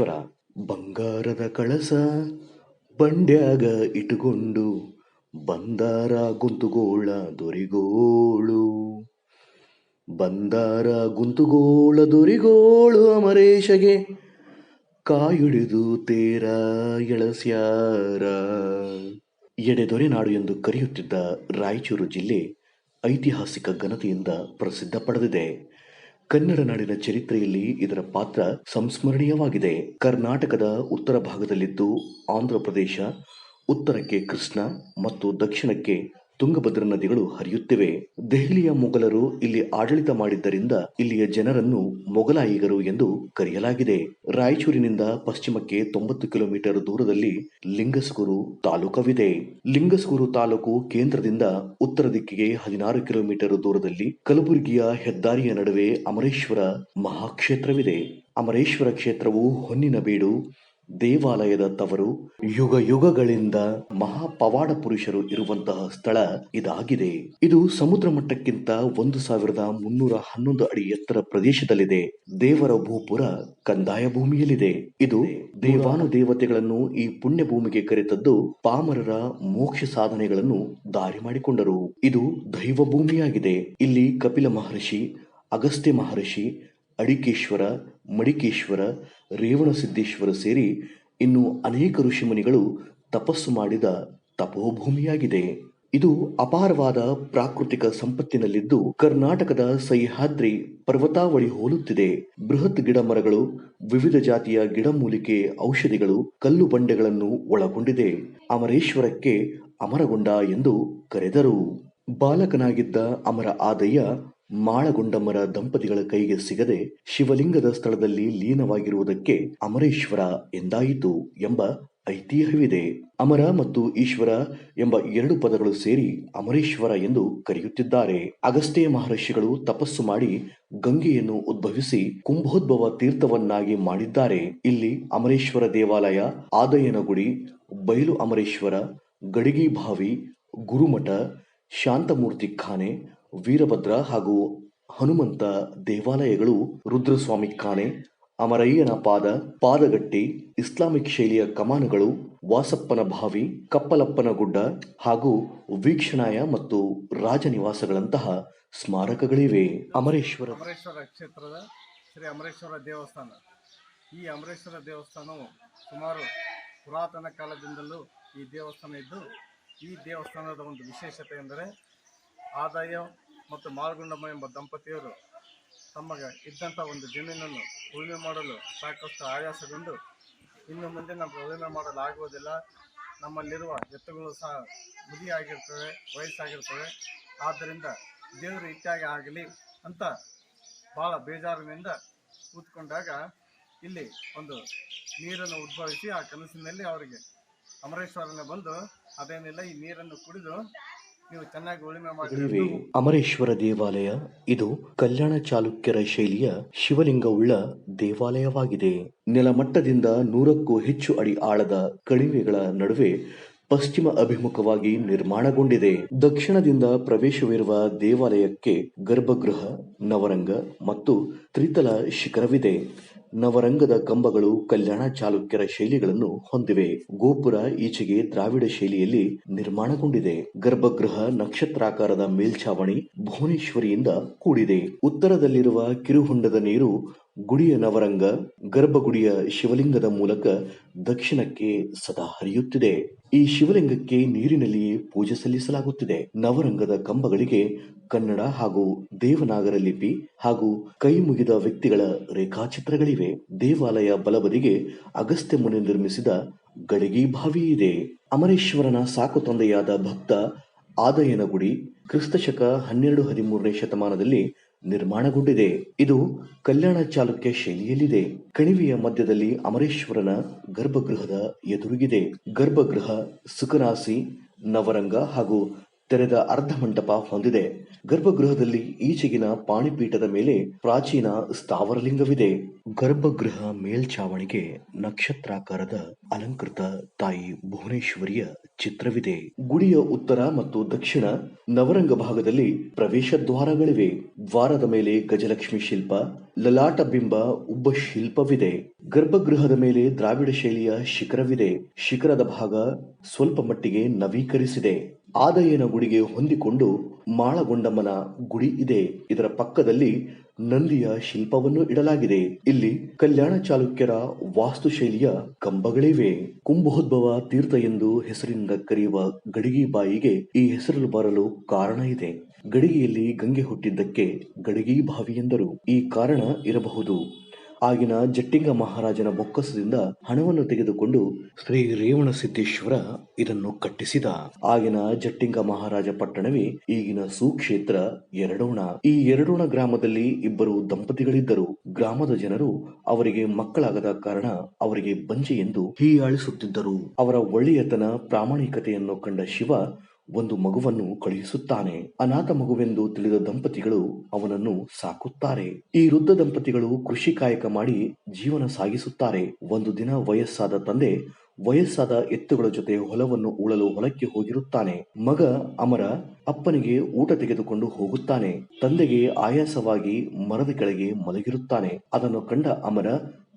ಅಮರೇಶ್ವರ ಬಂಗಾರದ ಕಳಸ ಬಂಡ್ಯಾಗ ಇಟ್ಟುಕೊಂಡು ಬಂದಾರ ಗುಂತುಗೋಳ ದೊರಿಗೋಳು. ಬಂದಾರ ಗುಂತುಗೋಳ ದೊರಿಗೋಳು ಅಮರೇಶಗೆ ಕಾಯುಡಿದು ತೇರ ಎಳಸ್ಯಾರ. ಎಡೆದೊರೆ ನಾಡು ಎಂದು ಕರೆಯುತ್ತಿದ್ದ ರಾಯಚೂರು ಜಿಲ್ಲೆ ಐತಿಹಾಸಿಕ ಘನತೆಯಿಂದ ಪ್ರಸಿದ್ಧ ಪಡೆದಿದೆ. ಕನ್ನಡ ನಾಡಿನ ಚರಿತ್ರೆಯಲ್ಲಿ ಇದರ ಪಾತ್ರ ಸಂಸ್ಮರಣೀಯವಾಗಿದೆ. ಕರ್ನಾಟಕದ ಉತ್ತರ ಭಾಗದಲ್ಲಿದ್ದು ಆಂಧ್ರ ಪ್ರದೇಶ, ಉತ್ತರಕ್ಕೆ ಕೃಷ್ಣ ಮತ್ತು ದಕ್ಷಿಣಕ್ಕೆ ತುಂಗಭದ್ರಾ ನದಿಗಳು ಹರಿಯುತ್ತಿವೆ. ದೆಹಲಿಯ ಮೊಘಲರು ಇಲ್ಲಿ ಆಡಳಿತ ಮಾಡಿದ್ದರಿಂದ ಇಲ್ಲಿಯ ಜನರನ್ನು ಮೊಘಲಾಯಿಗರು ಎಂದು ಕರೆಯಲಾಗಿದೆ. ರಾಯಚೂರಿನಿಂದ ಪಶ್ಚಿಮಕ್ಕೆ ತೊಂಬತ್ತು ಕಿಲೋಮೀಟರ್ ದೂರದಲ್ಲಿ ಲಿಂಗಸ್ಗೂರು ತಾಲೂಕವಿದೆ. ಲಿಂಗಸ್ಗೂರು ತಾಲೂಕು ಕೇಂದ್ರದಿಂದ ಉತ್ತರ ದಿಕ್ಕಿಗೆ ಹದಿನಾರು ಕಿಲೋಮೀಟರ್ ದೂರದಲ್ಲಿ ಕಲಬುರಗಿಯ ಹೆದ್ದಾರಿಯ ನಡುವೆ ಅಮರೇಶ್ವರ ಮಹಾಕ್ಷೇತ್ರವಿದೆ. ಅಮರೇಶ್ವರ ಕ್ಷೇತ್ರವು ಹೊನ್ನಿನ ಬೀಡು ದೇವಾಲಯದ ತವರು ಯುಗ ಯುಗಗಳಿಂದ ಮಹಾಪವಾಡ ಪುರುಷರು ಇರುವಂತಹ ಸ್ಥಳ ಇದಾಗಿದೆ. ಇದು ಸಮುದ್ರ ಮಟ್ಟಕ್ಕಿಂತ ಒಂದು ಸಾವಿರದ ಮುನ್ನೂರ ಹನ್ನೊಂದು ಅಡಿ ಎತ್ತರ ಪ್ರದೇಶದಲ್ಲಿದೆ. ದೇವರ ಭೂಪುರ ಕಂದಾಯ ಭೂಮಿಯಲ್ಲಿದೆ. ಇದು ದೇವಾನು ದೇವತೆಗಳನ್ನು ಈ ಪುಣ್ಯ ಭೂಮಿಗೆ ಕರೆತದ್ದು ಪಾಮರರ ಮೋಕ್ಷ ಸಾಧನೆಗಳನ್ನು ದಾರಿ ಮಾಡಿಕೊಂಡರು. ಇದು ದೈವ ಭೂಮಿಯಾಗಿದೆ. ಇಲ್ಲಿ ಕಪಿಲ ಮಹರ್ಷಿ, ಅಗಸ್ತ್ಯ ಮಹರ್ಷಿ ಅಡಿಕೇಶ್ವರ, ಮಡಿಕೇಶ್ವರ, ರೇವಣಸಿದ್ದೇಶ್ವರ ಸೇರಿ ಇನ್ನು ಅನೇಕ ಋಷಿಮುನಿಗಳು ತಪಸ್ಸು ಮಾಡಿದ ತಪೋಭೂಮಿಯಾಗಿದೆ. ಇದು ಅಪಾರವಾದ ಪ್ರಾಕೃತಿಕ ಸಂಪತ್ತಿನಲ್ಲಿದ್ದು ಕರ್ನಾಟಕದ ಸಹ್ಯಾದ್ರಿ ಪರ್ವತಾವಳಿ ಹೋಲುತ್ತಿದೆ. ಬೃಹತ್ ಗಿಡ ಮರಗಳು ವಿವಿಧ ಜಾತಿಯ ಗಿಡಮೂಲಿಕೆ ಔಷಧಿಗಳು, ಕಲ್ಲು ಬಂಡೆಗಳನ್ನು ಒಳಗೊಂಡಿದೆ. ಅಮರೇಶ್ವರಕ್ಕೆ ಅಮರಗೊಂಡ ಎಂದು ಕರೆದರು. ಬಾಲಕನಾಗಿದ್ದ ಅಮರ ಆದಯ್ಯ ಮಾಳಗೊಂಡಮ್ಮರ ದಂಪತಿಗಳ ಕೈಗೆ ಸಿಗದೆ ಶಿವಲಿಂಗದ ಸ್ಥಳದಲ್ಲಿ ಲೀನವಾಗಿರುವುದಕ್ಕೆ ಅಮರೇಶ್ವರ ಎಂದಾಯಿತು ಎಂಬ ಐತಿಹ್ಯವಿದೆ. ಅಮರ ಮತ್ತು ಈಶ್ವರ ಎಂಬ ಎರಡು ಪದಗಳು ಸೇರಿ ಅಮರೇಶ್ವರ ಎಂದು ಕರೆಯುತ್ತಿದ್ದಾರೆ. ಅಗಸ್ತ್ಯ ಮಹರ್ಷಿಗಳು ತಪಸ್ಸು ಮಾಡಿ ಗಂಗೆಯನ್ನು ಉದ್ಭವಿಸಿ ಕುಂಭೋದ್ಭವ ತೀರ್ಥವನ್ನಾಗಿ ಮಾಡಿದ್ದಾರೆ. ಇಲ್ಲಿ ಅಮರೇಶ್ವರ ದೇವಾಲಯ, ಆದಯನಗುಡಿ, ಬಯಲು ಅಮರೇಶ್ವರ ಗಡಿಗಿ ಭಾವಿ ಗುರುಮಠ, ಶಾಂತಮೂರ್ತಿ ಖಾನೆ ವೀರಭದ್ರ ಹಾಗೂ ಹನುಮಂತ ದೇವಾಲಯಗಳು ರುದ್ರಸ್ವಾಮಿ ಕಾಣೆ, ಅಮರಯ್ಯನ ಪಾದ, ಪಾದಗಟ್ಟಿ, ಇಸ್ಲಾಮಿಕ್ ಶೈಲಿಯ ಕಮಾನುಗಳು, ವಾಸಪ್ಪನ ಭಾವಿ ಕಪ್ಪಲಪ್ಪನ ಗುಡ್ಡ ಹಾಗೂ ವೀಕ್ಷಣಾಯ ಮತ್ತು ರಾಜನಿವಾಸಗಳಂತಹ ಸ್ಮಾರಕಗಳಿವೆ. ಅಮರೇಶ್ವರ ಅಮರೇಶ್ವರ ಕ್ಷೇತ್ರದ ಶ್ರೀ ಅಮರೇಶ್ವರ ದೇವಸ್ಥಾನ. ಈ ಅಮರೇಶ್ವರ ದೇವಸ್ಥಾನವು ಸುಮಾರು ಪುರಾತನ ಕಾಲದಿಂದಲೂ ಈ ದೇವಸ್ಥಾನ ಇದ್ದು, ಈ ದೇವಸ್ಥಾನದ ಒಂದು ವಿಶೇಷತೆ ಎಂದರೆ ಆದಾಯ ಮತ್ತು ಮಾರ್ಗುಂಡಮ್ಮ ಎಂಬ ದಂಪತಿಯರು ತಮಗೆ ಇದ್ದಂಥ ಒಂದು ಜಮೀನನ್ನು ಉಳುಮೆ ಮಾಡಲು ಸಾಕಷ್ಟು ಆಯಾಸಗೊಂಡು ಇನ್ನು ಮುಂದೆ ನಮಗೆ ಉಳುಮೆ ಮಾಡಲು ಆಗುವುದಿಲ್ಲ ನಮ್ಮಲ್ಲಿರುವ ಎತ್ತುಗಳು ಸಹ ಮುದಿಯಾಗಿರ್ತವೆ ವಯಸ್ಸಾಗಿರ್ತವೆ. ಆದ್ದರಿಂದ ದೇವರು ಇತ್ಯಾಗಿ ಆಗಲಿ ಅಂತ ಭಾಳ ಬೇಜಾರಿನಿಂದ ಕೂತ್ಕೊಂಡಾಗ ಇಲ್ಲಿ ಒಂದು ನೀರನ್ನು ಉದ್ಭವಿಸಿ ಆ ಕನಸಿನಲ್ಲಿ ಅವರಿಗೆ ಅಮರೇಶ್ವರನ ಬಂದು, ಅದೇನಿಲ್ಲ, ಈ ನೀರನ್ನು ಕುಡಿದು ಮಾಡಿ. ಅಮರೇಶ್ವರ ದೇವಾಲಯ, ಇದು ಕಲ್ಯಾಣ ಚಾಲುಕ್ಯರ ಶೈಲಿಯ ಶಿವಲಿಂಗವುಳ್ಳ ದೇವಾಲಯವಾಗಿದೆ. ನೆಲಮಟ್ಟದಿಂದ ನೂರಕ್ಕೂ ಹೆಚ್ಚು ಅಡಿ ಆಳದ ಕಣಿವೆಗಳ ನಡುವೆ ಪಶ್ಚಿಮ ಅಭಿಮುಖವಾಗಿ ನಿರ್ಮಾಣಗೊಂಡಿದೆ. ದಕ್ಷಿಣದಿಂದ ಪ್ರವೇಶವಿರುವ ದೇವಾಲಯಕ್ಕೆ ಗರ್ಭಗೃಹ, ನವರಂಗ ಮತ್ತು ತ್ರಿತಲ ಶಿಖರವಿದೆ. ನವರಂಗದ ಕಂಬಗಳು ಕಲ್ಯಾಣ ಚಾಲುಕ್ಯರ ಶೈಲಿಗಳನ್ನು ಹೊಂದಿವೆ. ಗೋಪುರ ಈಚೆಗೆ ದ್ರಾವಿಡ ಶೈಲಿಯಲ್ಲಿ ನಿರ್ಮಾಣಗೊಂಡಿದೆ. ಗರ್ಭಗೃಹ ನಕ್ಷತ್ರಾಕಾರದ ಮೇಲ್ಛಾವಣಿ ಭುವನೇಶ್ವರಿಯಿಂದ ಕೂಡಿದೆ. ಉತ್ತರದಲ್ಲಿರುವ ಕಿರುಹುಂಡದ ನೀರು ಗುಡಿಯ ನವರಂಗ, ಗರ್ಭಗುಡಿಯ ಶಿವಲಿಂಗದ ಮೂಲಕ ದಕ್ಷಿಣಕ್ಕೆ ಸದಾ ಹರಿಯುತ್ತಿದೆ. ಈ ಶಿವಲಿಂಗಕ್ಕೆ ನೀರಿನಲ್ಲಿಯೇ ಪೂಜೆ ಸಲ್ಲಿಸಲಾಗುತ್ತಿದೆ. ನವರಂಗದ ಕಂಬಗಳಿಗೆ ಕನ್ನಡ ಹಾಗೂ ದೇವನಾಗರ ಲಿಪಿ ಹಾಗೂ ಕೈ ಮುಗಿದ ವ್ಯಕ್ತಿಗಳ ರೇಖಾಚಿತ್ರಗಳಿವೆ. ದೇವಾಲಯ ಬಲಬದಿಗೆ ಅಗಸ್ತ್ಯ ಮುನಿ ನಿರ್ಮಿಸಿದ ಗಡಿಗಿ ಬಾವಿ ಇದೆ. ಅಮರೇಶ್ವರನ ಸಾಕು ತಂದೆಯಾದ ಭಕ್ತ ಆದಯನ ಗುಡಿ ಕ್ರಿಸ್ತಶಕ ಹನ್ನೆರಡು ಹದಿಮೂರನೇ ಶತಮಾನದಲ್ಲಿ ನಿರ್ಮಾಣಗೊಂಡಿದೆ ಇದು ಕಲ್ಯಾಣ ಚಾಲುಕ್ಯ ಶೈಲಿಯಲ್ಲಿದೆ. ಕಣಿವೆಯ ಮಧ್ಯದಲ್ಲಿ ಅಮರೇಶ್ವರನ ಗರ್ಭಗೃಹದ ಎದುರುಗಿದೆ. ಗರ್ಭಗೃಹ ಸುಖನಾಸಿ ನವರಂಗ ಹಾಗೂ ತೆರೆದ ಅರ್ಧ ಮಂಟಪ ಹೊಂದಿದೆ. ಗರ್ಭಗೃಹದಲ್ಲಿ ಈಚೆಗಿನ ಪಾಣಿಪೀಠದ ಮೇಲೆ ಪ್ರಾಚೀನ ಸ್ಥಾವರಲಿಂಗವಿದೆ. ಗರ್ಭಗೃಹ ಮೇಲ್ಛಾವಣಿಗೆ ನಕ್ಷತ್ರಾಕಾರದ ಅಲಂಕೃತ ತಾಯಿ ಭುವನೇಶ್ವರಿಯ ಚಿತ್ರವಿದೆ. ಗುಡಿಯ ಉತ್ತರ ಮತ್ತು ದಕ್ಷಿಣ ನವರಂಗ ಭಾಗದಲ್ಲಿ ಪ್ರವೇಶ ದ್ವಾರಗಳಿವೆ. ದ್ವಾರದ ಮೇಲೆ ಗಜಲಕ್ಷ್ಮಿ ಶಿಲ್ಪ ಲಲಾಟ ಬಿಂಬ ಉಬ್ಬ ಶಿಲ್ಪವಿದೆ. ಗರ್ಭಗೃಹದ ಮೇಲೆ ದ್ರಾವಿಡ ಶೈಲಿಯ ಶಿಖರವಿದೆ. ಶಿಖರದ ಭಾಗ ಸ್ವಲ್ಪ ಮಟ್ಟಿಗೆ ನವೀಕರಿಸಿದೆ. ಆದಯ್ಯನ ಗುಡಿಗೆ ಹೊಂದಿಕೊಂಡು ಮಾಳಗೊಂಡಮ್ಮನ ಗುಡಿ ಇದೆ. ಇದರ ಪಕ್ಕದಲ್ಲಿ ನಂದಿಯ ಶಿಲ್ಪವನ್ನು ಇಡಲಾಗಿದೆ. ಇಲ್ಲಿ ಕಲ್ಯಾಣ ಚಾಲುಕ್ಯರ ವಾಸ್ತುಶೈಲಿಯ ಕಂಬಗಳಿವೆ. ಕುಂಭೋದ್ಭವ ತೀರ್ಥ ಎಂದು ಹೆಸರಿನಿಂದ ಕರೆಯುವ ಗಡಿಗಿ ಬಾಯಿಗೆ ಈ ಹೆಸರು ಬರಲು ಕಾರಣ ಇದೆ. ಗಡಿಗೆಯಲ್ಲಿ ಗಂಗೆ ಹುಟ್ಟಿದ್ದಕ್ಕೆ ಗಡಿಗೀ ಬಾವಿ ಎಂದರು. ಈ ಕಾರಣ ಇರಬಹುದು. ಆಗಿನ ಜಟ್ಟಿಂಗ ಮಹಾರಾಜನ ಬೊಕ್ಕಸದಿಂದ ಹಣವನ್ನು ತೆಗೆದುಕೊಂಡು ಶ್ರೀ ರೇವಣ ಸಿದ್ದೇಶ್ವರ ಇದನ್ನು ಕಟ್ಟಿಸಿದ. ಆಗಿನ ಜಟ್ಟಿಂಗ ಮಹಾರಾಜ ಪಟ್ಟಣವೇ ಈಗಿನ ಸುಕ್ಷೇತ್ರ ಎರಡೋಣ. ಈ ಎರಡೋಣ ಗ್ರಾಮದಲ್ಲಿ ಇಬ್ಬರು ದಂಪತಿಗಳಿದ್ದರು. ಗ್ರಾಮದ ಜನರು ಅವರಿಗೆ ಮಕ್ಕಳಾಗದ ಕಾರಣ ಅವರಿಗೆ ಬಂಜೆ ಎಂದು ಹೀಯಾಳಿಸುತ್ತಿದ್ದರು. ಅವರ ಒಳ್ಳೆಯತನ ಪ್ರಾಮಾಣಿಕತೆಯನ್ನು ಕಂಡ ಶಿವ ಒಂದು ಮಗುವನ್ನು ಕಳುಹಿಸುತ್ತಾನೆ. ಅನಾಥ ಮಗುವೆಂದು ತಿಳಿದ ದಂಪತಿಗಳು ಅವನನ್ನು ಸಾಕುತ್ತಾರೆ. ಈ ವೃದ್ಧ ದಂಪತಿಗಳು ಕೃಷಿ ಕಾಯಕ ಮಾಡಿ ಜೀವನ ಸಾಗಿಸುತ್ತಾರೆ. ಒಂದು ದಿನ ವಯಸ್ಸಾದ ತಂದೆ ವಯಸ್ಸಾದ ಎತ್ತುಗಳ ಜೊತೆ ಹೊಲವನ್ನು ಉಳಲು ಹೊಲಕ್ಕೆ ಹೋಗಿರುತ್ತಾನೆ. ಮಗ ಅಮರ ಅಪ್ಪನಿಗೆ ಊಟ ತೆಗೆದುಕೊಂಡು ಹೋಗುತ್ತಾನೆ. ತಂದೆಗೆ ಆಯಾಸವಾಗಿ ಮರದ ಕೆಳಗೆ ಮಲಗಿರುತ್ತಾನೆ. ಅದನ್ನು ಕಂಡ ಅಮರ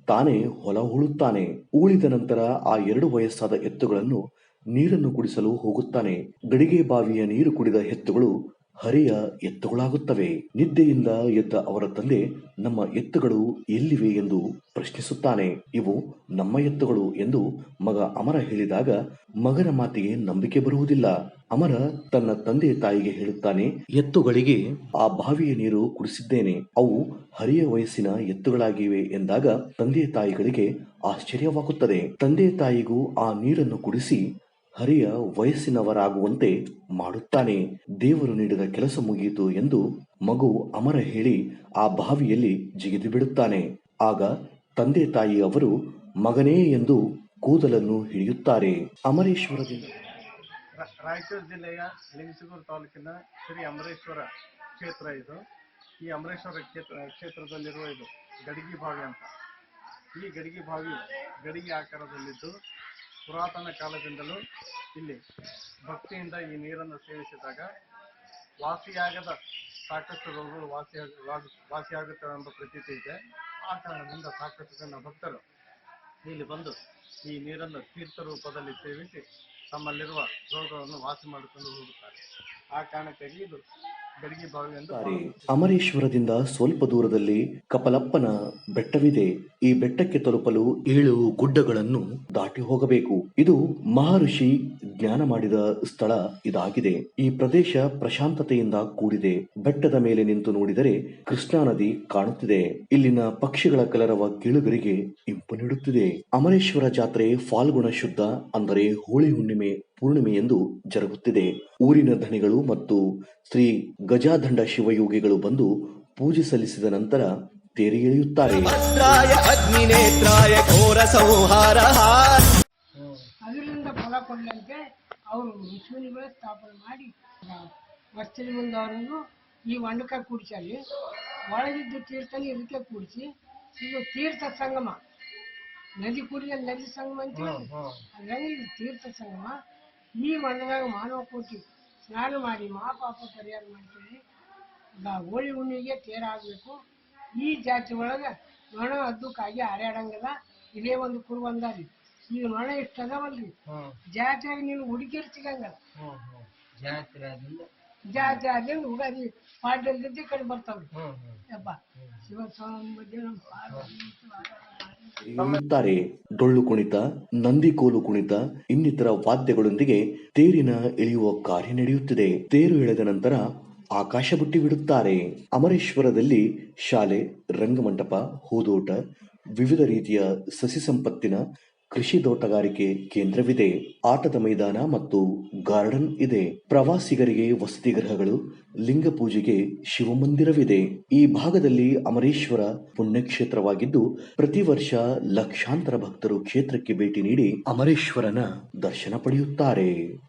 ತಾನೇ ಹೊಲ ಉಳುತ್ತಾನೆ. ಉಳಿದ ನಂತರ ಆ ಎರಡು ವಯಸ್ಸಾದ ಎತ್ತುಗಳನ್ನು ನೀರನ್ನು ಕುಡಿಸಲು ಹೋಗುತ್ತಾನೆ. ಗಡಿಗೆ ಬಾವಿಯ ನೀರು ಕುಡಿದ ಎತ್ತುಗಳು ಹರಿಯ ಎತ್ತುಗಳಾಗುತ್ತವೆ. ನಿದ್ದೆಯಿಂದ ಎದ್ದ ಅವರ ತಂದೆ, ನಮ್ಮ ಎತ್ತುಗಳು ಎಲ್ಲಿವೆ? ಎಂದು ಪ್ರಶ್ನಿಸುತ್ತಾನೆ. ಇವು ನಮ್ಮ ಎತ್ತುಗಳು ಎಂದು ಮಗ ಅಮರ ಹೇಳಿದಾಗ ಮಗನ ಮಾತಿಗೆ ನಂಬಿಕೆ ಬರುವುದಿಲ್ಲ. ಅಮರ ತನ್ನ ತಂದೆ ತಾಯಿಗೆ ಹೇಳುತ್ತಾನೆ, ಎತ್ತುಗಳಿಗೆ ಆ ಬಾವಿಯ ನೀರು ಕುಡಿಸಿದ್ದೇನೆ. ಅವು ಹರಿಯ ವಯಸ್ಸಿನ ಎತ್ತುಗಳಾಗಿವೆ ಎಂದಾಗ ತಂದೆ ತಾಯಿಗಳಿಗೆ ಆಶ್ಚರ್ಯವಾಗುತ್ತದೆ. ತಂದೆ ತಾಯಿಗೂ ಆ ನೀರನ್ನು ಕುಡಿಸಿ ಹರಿಯ ವಯಸ್ಸಿನವರಾಗುವಂತೆ ಮಾಡುತ್ತಾನೆ. ದೇವರು ನೀಡಿದ ಕೆಲಸ ಮುಗಿಯಿತು ಎಂದು ಮಗು ಅಮರ ಹೇಳಿ ಆ ಬಾವಿಯಲ್ಲಿ ಜಿಗಿದು ಬಿಡುತ್ತಾನೆ. ಆಗ ತಂದೆ ತಾಯಿ ಅವರು, ಮಗನೇ ಎಂದು ಕೂದಲನ್ನು ಹಿಡಿಯುತ್ತಾರೆ. ಅಮರೇಶ್ವರದಿಂದ ರಾ- ರಾಯಚೂರು ಜಿಲ್ಲೆಯ ಲಿಂಗಸಗೂರು ತಾಲೂಕಿನ ಶ್ರೀ ಅಮರೇಶ್ವರ ಕ್ಷೇತ್ರ ಇದು. ಈ ಅಮರೇಶ್ವರ ಕ್ಷೇತ್ರ, ಕ್ಷೇತ್ರದಲ್ಲಿರುವ ಇದು ಗಡಿಗೆ ಬಾವಿ ಅಂತ. ಈ ಗಡಿಗೆ ಬಾವಿ ಗಡಿಗೆ ಆಕಾರದಲ್ಲಿದ್ದು ಪುರಾತನ ಕಾಲದಿಂದಲೂ ಇಲ್ಲಿ ಭಕ್ತಿಯಿಂದ ಈ ನೀರನ್ನು ಸೇವಿಸಿದಾಗ ವಾಸಿಯಾಗದ ಸಾಕಷ್ಟು ರೋಗಗಳು ವಾಸಿಯಾಗ ವಾಸಿಯಾಗುತ್ತವೆ ಎಂಬ ಪ್ರತೀತಿ ಇದೆ. ಆ ಕಾರಣದಿಂದ ಸಾಕಷ್ಟು ಜನ ಭಕ್ತರು ಇಲ್ಲಿ ಬಂದು ಈ ನೀರನ್ನು ತೀರ್ಥ ರೂಪದಲ್ಲಿ ಸೇವಿಸಿ ತಮ್ಮಲ್ಲಿರುವ ರೋಗಗಳನ್ನು ವಾಸಿ ಮಾಡಿಕೊಂಡು ಹೋಗುತ್ತಾರೆ. ಆ ಕಾರಣಕ್ಕಾಗಿ ಇದು ಅಮರೇಶ್ವರದಿಂದ ಸ್ವಲ್ಪ ದೂರದಲ್ಲಿ ಕಪಲಪ್ಪನ ಬೆಟ್ಟವಿದೆ. ಈ ಬೆಟ್ಟಕ್ಕೆ ತಲುಪಲು ಏಳು ಗುಡ್ಡಗಳನ್ನು ದಾಟಿ ಹೋಗಬೇಕು. ಇದು ಮಹರ್ಷಿ ಜ್ಞಾನ ಮಾಡಿದ ಸ್ಥಳ ಇದಾಗಿದೆ. ಈ ಪ್ರದೇಶ ಪ್ರಶಾಂತತೆಯಿಂದ ಕೂಡಿದೆ. ಬೆಟ್ಟದ ಮೇಲೆ ನಿಂತು ನೋಡಿದರೆ ಕೃಷ್ಣಾ ನದಿ ಕಾಣುತ್ತಿದೆ. ಇಲ್ಲಿನ ಪಕ್ಷಿಗಳ ಕಲರವ ಗಿಳುಗರಿಗೆ ಇಂಪು ನೀಡುತ್ತಿದೆ. ಅಮರೇಶ್ವರ ಜಾತ್ರೆ ಫಾಲ್ಗುಣ ಶುದ್ಧ ಅಂದರೆ ಹೋಳಿ ಹುಣ್ಣಿಮೆ ಪೂರ್ಣಿಮೆ ಎಂದು ಜರುಗುತ್ತಿದೆ. ಊರಿನ ಧಣಿಗಳು ಮತ್ತು ಶ್ರೀ ಗಜಾದಂಡ ಶಿವಯೋಗಿಗಳು ಬಂದು ಪೂಜೆ ಸಲ್ಲಿಸಿದ ನಂತರ ತೇರಿ ಸಂಹಾರ. ಅದರಿಂದ ಫಲ ಕೊಡ್ಲಂತೆ ಅವರು ಋಷಿಮುನಿಗಳೇ ಸ್ಥಾಪನೆ ಮಾಡಿ ವಸ್ತಿನ ಮುಂದೆ ಅವರನ್ನು ಈ ಮಂಡಕ ಕೂಡಿಸಲ್ಲಿ ಒಳಗಿದ್ದು ತೀರ್ಥನ ಇದಕ್ಕೆ ಕೂಡಿಸಿ ಇದು ತೀರ್ಥ ಸಂಗಮ. ನದಿ ಕುಡಿಯ ನದಿ ಸಂಗಮ ಅಂತ ಹಂಗಾಗಿ ಇದು ತೀರ್ಥ ಸಂಗಮ. ಈ ಮಣ್ಣದಾಗ ಮಾನವ ಕೋಟಿ. ಸ್ನಾನ ಮಾಡಿ ಮಹಾಪಾಪ ಪರಿಹಾರ ಮಾಡ್ತೀವಿ ಹೋಳಿ ಹುಣ್ಣಿಗೆ ತೇರಾಗಬೇಕು ಈ ಜಾತಿ ಒಳಗೆ ನೊಣ ಅದ್ದಕ್ಕಾಗಿ ಹಾರಾಡಂಗಿಲ್ಲ ಇದೇ ಒಂದು ಕುರು ಬಂದಾರಿ ಈಗ ನೊಣ ಇಷ್ಟ ಅದಾವಲ್ರಿ? ಜಾತಿಯಾಗಿ ನೀನು ಹುಡುಗಿರ್ ಸಿಗಂಗಲ್ಲ. ಜಾತಿ ಆದ್ರೆ ಉಗಾದಿ ಪಾಡ್ಯಲ್ದಿದ್ದು ಈ ಕಡೆ ಬರ್ತಾವ್ರಿ. ಯಪ್ಪ. ಶಿವ ಸಂಬಂಧ ಎಳೆಯುತ್ತಾರೆ ಡೊಳ್ಳು ಕುಣಿತ ನಂದಿಕೋಲು ಕುಣಿತ, ಇನ್ನಿತರ ವಾದ್ಯಗಳೊಂದಿಗೆ ತೇರಿನ ಇಳಿಯುವ ಕಾರ್ಯ ನಡೆಯುತ್ತಿದೆ. ತೇರು ಎಳೆದ ನಂತರ ಆಕಾಶ ಬುಟ್ಟಿ ಬಿಡುತ್ತಾರೆ. ಅಮರೇಶ್ವರದಲ್ಲಿ ಶಾಲೆ, ರಂಗಮಂಟಪ, ಹೂದೋಟ, ವಿವಿಧ ರೀತಿಯ ಸಸಿ ಸಂಪತ್ತಿನ ಕೃಷಿ ತೋಟಗಾರಿಕೆ ಕೇಂದ್ರವಿದೆ. ಆಟದ ಮೈದಾನ ಮತ್ತು ಗಾರ್ಡನ್ ಇದೆ. ಪ್ರವಾಸಿಗರಿಗೆ ವಸತಿ ಗೃಹಗಳು, ಲಿಂಗ ಪೂಜೆಗೆ ಶಿವಮಂದಿರವಿದೆ. ಈ ಭಾಗದಲ್ಲಿ ಅಮರೇಶ್ವರ ಪುಣ್ಯಕ್ಷೇತ್ರವಾಗಿದ್ದು, ಪ್ರತಿ ವರ್ಷ ಲಕ್ಷಾಂತರ ಭಕ್ತರು ಕ್ಷೇತ್ರಕ್ಕೆ ಭೇಟಿ ನೀಡಿ ಅಮರೇಶ್ವರನ ದರ್ಶನ ಪಡೆಯುತ್ತಾರೆ.